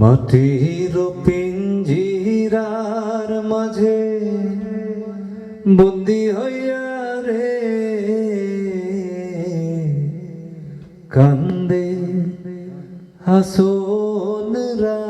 মাটির পিঞ্জিরার মাঝে বন্দি হইয়া রে। কান্দে হাসন রাজার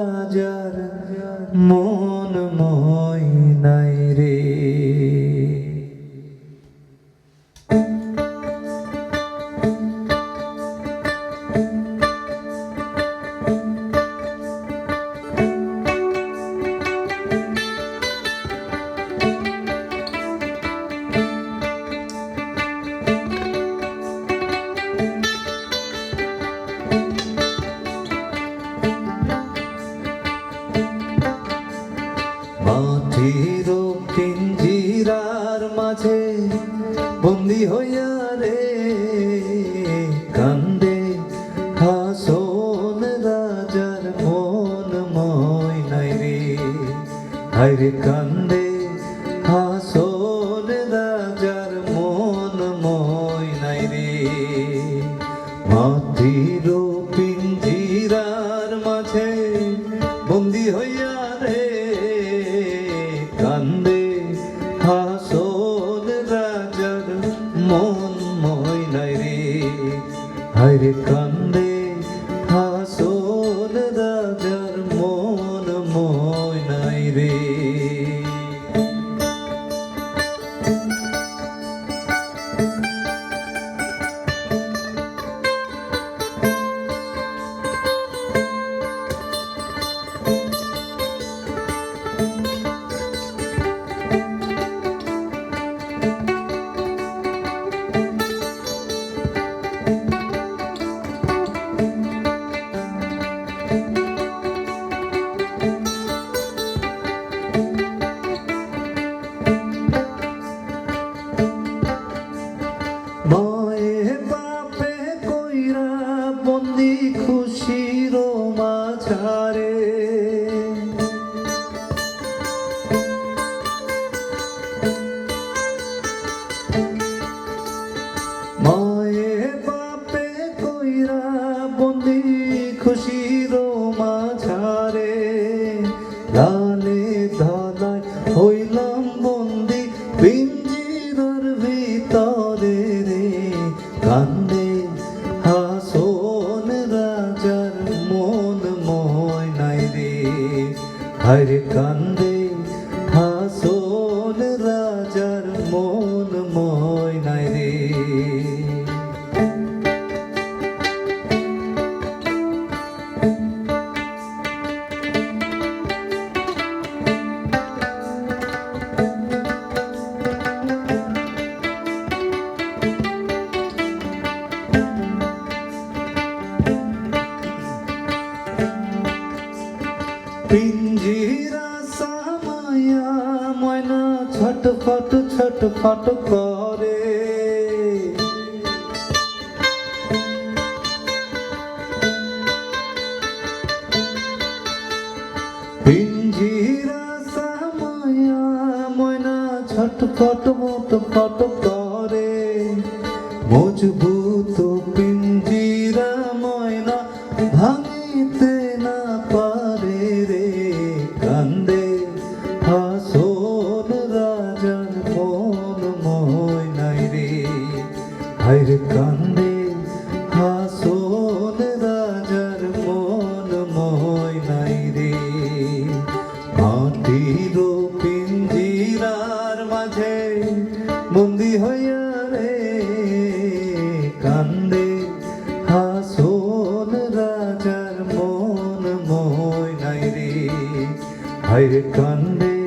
পিঞ্জিরার মাঝে বন্দি হইয়া রে, কান্দে হাসন রাজার মন ময় নাই রে। হায়রে কান্দে মন নাই রে। মাটির কান্দে হাসন রাজার মন মই নাই রে। হায়রে কান্দে হাসন রাজার মন ময় নাই রে। মায়ে বাপে কইরা বন্দি খুশির মাঝারে। লালে ধালায় হইলাম বন্দি পিঞ্জিরার ভিতরে রে। কান্দে হাসন রাজার মন ময় নাই রে। হরে কান্দে হাসন রাজার মন ময় নাই ছটফট ছটফট করে পিঞ্জিরা সামায়া ময়না করে মজবুত পিঞ্জিরা বন্দি হইয়া রে কান্দে হাসন রাজার মন ময় নাই রে। হায়রে কান্দে